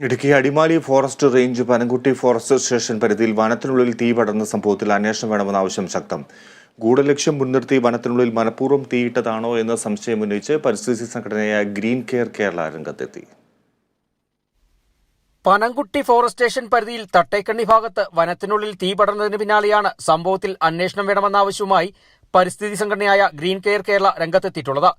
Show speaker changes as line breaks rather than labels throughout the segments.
Idukki Adimali forest range Panamkutty forest station പരിധിയിൽ വനത്തിനുള്ളിൽ തീ പടർന്ന സംഭവത്തിൽ അന്വേഷണം വേണമെന്ന ആവശ്യം ശക്തം. ഗൂഢലക്ഷ്യം മുൻനിർത്തി വനത്തിനുള്ളിൽ മനഃപൂർവം തീയിട്ടതാണോ എന്ന സംശയം ഉന്നയിച്ച് പരിസ്ഥിതി സംഘടനയായ ഗ്രീൻ കെയർ കേരള രംഗത്തെത്തി.
പനംകുട്ടി ഫോറസ്റ്റ് സ്റ്റേഷൻ പരിധിയിൽ തട്ടേക്കണ്ണി ഭാഗത്ത് വനത്തിനുള്ളിൽ തീ പടർന്നതിന് പിന്നാലെയാണ് സംഭവത്തിൽ അന്വേഷണം വേണമെന്ന ആവശ്യവുമായി പരിസ്ഥിതി സംഘടനയായ ഗ്രീൻ കെയർ കേരള രംഗത്തെത്തിയിട്ടുള്ളത്.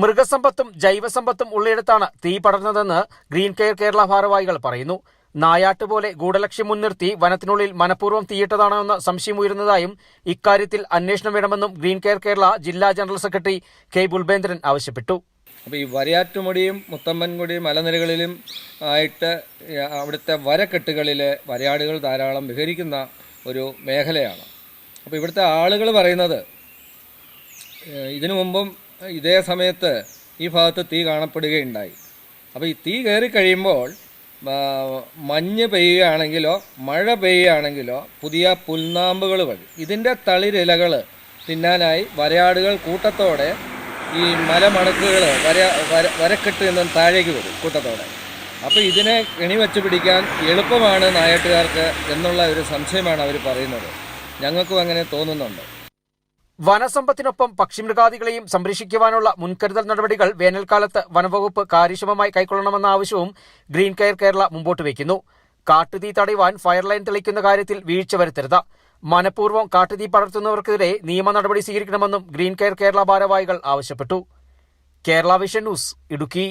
മൃഗസമ്പത്തും ജൈവസമ്പത്തും ഉള്ളിടത്താണ് തീ പടർന്നതെന്ന് ഗ്രീൻ കെയർ കേരള ഭാരവാഹികൾ പറയുന്നു. നായാട്ട് പോലെ ഗൂഢലക്ഷ്യം മുൻനിർത്തി വനത്തിനുള്ളിൽ മനഃപൂർവം തീയിട്ടതാണോ എന്ന സംശയം ഉയരുന്നതായും ഇക്കാര്യത്തിൽ അന്വേഷണം വേണമെന്നും ഗ്രീൻ കെയർ കേരള ജില്ലാ ജനറൽ സെക്രട്ടറി കെ ബുൽബേന്ദ്രൻ ആവശ്യപ്പെട്ടു.
അപ്പോൾ ഈ വരയാറ്റുമുടിയും മുത്തമ്മൻകുടിയും മലനിരകളിലും ആയിട്ട് അവിടുത്തെ വരക്കെട്ടുകളിലെ വരയാടുകൾ ധാരാളം വിഹരിക്കുന്ന ഒരു മേഖലയാണ്. അപ്പോൾ ഇവിടുത്തെ ആളുകൾ പറയുന്നത് ഇതിനു മുമ്പും ഇതേ സമയത്ത് ഈ ഭാഗത്ത് തീ കാണപ്പെടുകയുണ്ടായി. അപ്പോൾ ഈ തീ കയറി കഴിയുമ്പോൾ മഞ്ഞ് പെയ്യുകയാണെങ്കിലോ മഴ പെയ്യുകയാണെങ്കിലോ പുതിയ പുൽനാമ്പുകൾ വഴി ഇതിന്റെ തളിരിലകൾ തിന്നാനായി വരയാടുകൾ കൂട്ടത്തോടെ ഈ മലമണക്കുകൾ വര വര വരക്കെട്ട് നിന്നും താഴേക്ക് വരും കൂട്ടത്തോടെ. അപ്പോൾ ഇതിനെ കെണി വെച്ച് പിടിക്കാൻ എളുപ്പമാണ് നായാട്ടുകാർക്ക് എന്നുള്ള ഒരു സംശയമാണ് അവർ പറയുന്നത്. ഞങ്ങൾക്കും അങ്ങനെ തോന്നുന്നുണ്ട്.
വനസമ്പത്തിനൊപ്പം പക്ഷിമൃഗാദികളെയും സംരക്ഷിക്കുവാനുള്ള മുൻകരുതൽ നടപടികൾ വേനൽക്കാലത്ത് വനവകുപ്പ് കാര്യക്ഷമമായി കൈക്കൊള്ളണമെന്ന ആവശ്യവും ഗ്രീൻ കെയർ കേരള മുമ്പോട്ട് വയ്ക്കുന്നു. കാട്ടുതീ തടയുവാൻ ഫയർലൈൻ തെളിക്കുന്ന കാര്യത്തിൽ വീഴ്ച വരുത്തരുത്. മനഃപൂർവം കാട്ടുതീ പടർത്തുന്നവർക്കെതിരെ നിയമ നടപടി സ്വീകരിക്കണമെന്നും ഗ്രീൻ കെയർ കേരള ഭാരവാഹികൾ ആവശ്യപ്പെട്ടു. Kerala vision news Idukki.